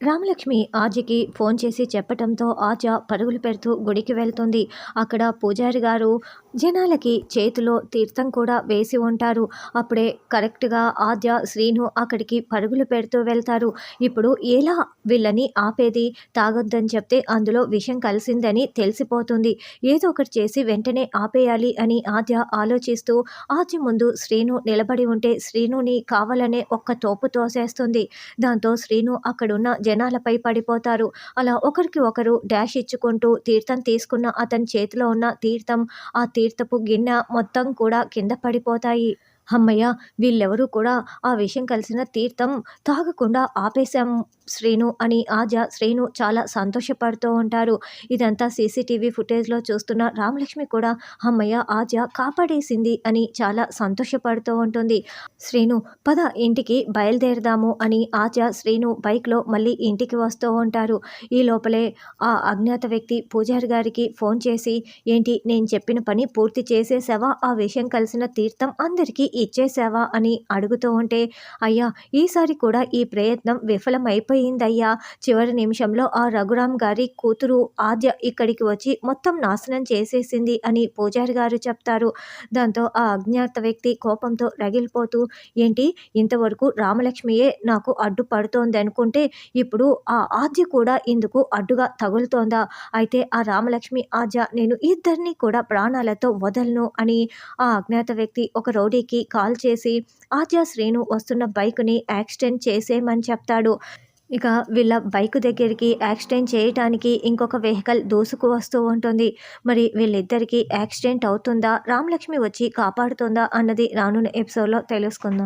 Ramalakshmi ఆర్జీకి phone చేసి చెప్పటంతో ఆర్జ పరుగులు పెడుతూ గుడికి వెళ్తుంది. అక్కడ పూజారి గారు జనాలకి చేతిలో తీర్థం కూడా వేసి ఉంటారు. అప్పుడే కరెక్ట్గా ఆద్య శ్రీను అక్కడికి పరుగులు పెడుతూ వెళ్తారు. ఇప్పుడు ఎలా వీళ్ళని ఆపేది? తాగొద్దని చెప్తే అందులో విషయం కలిసిందని తెలిసిపోతుంది. ఏదో ఒకటి చేసి వెంటనే ఆపేయాలి అని ఆద్య ఆలోచిస్తూ ఆద్య ముందు శ్రీను నిలబడి ఉంటే శ్రీనుని కావాలనే ఒక్క తోపు తోసేస్తుంది. దాంతో శ్రీను అక్కడున్న జనాలపై పడిపోతారు. అలా ఒకరికి ఒకరు డాష్ ఇచ్చుకుంటూ తీర్థం తీసుకున్న అతని చేతిలో ఉన్న తీర్థం ఆ తీర్థపు గిన్నె మొత్తం కూడా కింద పడిపోతాయి. అమ్మయ్య వీళ్ళెవరూ కూడా ఆ విషయం కలిసిన తీర్థం తాగకుండా ఆపేశాము శ్రీను అని ఆజ శ్రీను చాలా సంతోషపడుతూ ఉంటారు. ఇదంతా సీసీటీవీ ఫుటేజ్లో చూస్తున్న రామలక్ష్మి కూడా అమ్మయ్య ఆజ కాపాడేసింది అని చాలా సంతోషపడుతూ ఉంటుంది. శ్రీను పద ఇంటికి బయలుదేరదాము అని ఆజ శ్రీను బైక్లో మళ్ళీ ఇంటికి వస్తూ ఉంటారు. ఈ లోపలే ఆ అజ్ఞాత వ్యక్తి పూజారి గారికి ఫోన్ చేసి ఏంటి నేను చెప్పిన పని పూర్తి చేసేసావా? ఆ విషయం కలిసిన తీర్థం అందరికీ ఇచ్చేసావా? అని అడుగుతూ ఉంటే అయ్యా ఈసారి కూడా ఈ ప్రయత్నం అయిపోయిందయ్యా. చివరి నిమిషంలో ఆ రఘురామ్ గారి కూతురు ఆద్య ఇక్కడికి వచ్చి మొత్తం నాశనం చేసేసింది అని పూజారి గారు చెప్తారు. దాంతో ఆ అజ్ఞాత వ్యక్తి కోపంతో రగిలిపోతూ ఏంటి ఇంతవరకు రామలక్ష్మియే నాకు అడ్డుపడుతోంది అనుకుంటే ఇప్పుడు ఆ ఆద్య కూడా ఇందుకు అడ్డుగా తగులుతోందా? అయితే ఆ రామలక్ష్మి ఆద్య నేను ఇద్దరిని కూడా ప్రాణాలతో వదలను అని ఆ అజ్ఞాత వ్యక్తి ఒక రౌడీకి కాల్ చేసి ఆద్య శ్రీను వస్తున్న బైక్ని యాక్సిడెంట్ చేసేయమని చెప్తాడు. ఇక వీళ్ళ బైక్ దగ్గరికి యాక్సిడెంట్ చేయటానికి ఇంకొక వెహికల్ దూసుకు వస్తూ ఉంటుంది. మరి వీళ్ళిద్దరికీ యాక్సిడెంట్ అవుతుందా? రామలక్ష్మి వచ్చి కాపాడుతుందా? అన్నది రానున్న ఎపిసోడ్లో తెలుసుకుందాం.